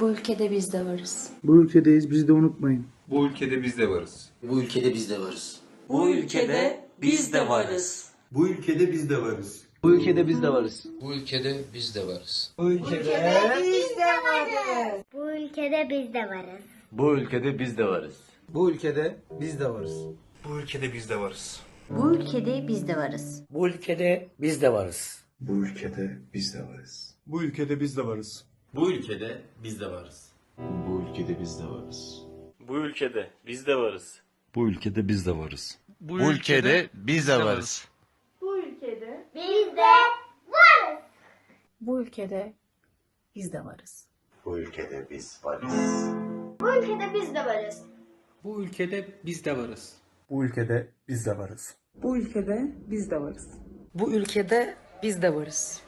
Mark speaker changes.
Speaker 1: Bu ülkede biz de varız.
Speaker 2: Bu ülkedeyiz bizi de unutmayın.
Speaker 3: Bu ülkede biz de varız.
Speaker 4: Bu ülkede biz de varız.
Speaker 5: Bu ülkede biz de varız.
Speaker 6: Bu ülkede biz de varız.
Speaker 2: Bu ülkede biz de varız.
Speaker 4: Bu ülkede biz de varız.
Speaker 7: Bu ülkede biz de varız.
Speaker 8: Bu ülkede biz de varız.
Speaker 6: Bu ülkede biz de varız.
Speaker 2: Bu ülkede biz de varız.
Speaker 3: Bu ülkede biz de varız.
Speaker 1: Bu ülkede biz de varız.
Speaker 5: Bu ülkede biz de varız.
Speaker 6: Bu ülkede biz de varız.
Speaker 3: Bu ülkede biz de varız.
Speaker 4: Bu ülkede biz de varız.
Speaker 6: Bu ülkede biz de varız.
Speaker 9: Bu ülkede biz de varız.
Speaker 10: Bu ülkede biz de varız.
Speaker 6: Bu ülkede biz de varız.
Speaker 8: Biz de
Speaker 1: Bu ülkede biz de varız.
Speaker 6: Bu ülkede biz varız.
Speaker 8: bu ülkede biz de varız.
Speaker 2: Bu ülkede biz de varız. Bu ülkede biz de varız.
Speaker 7: Bu ülkede biz de varız.
Speaker 5: Bu ülkede biz de varız.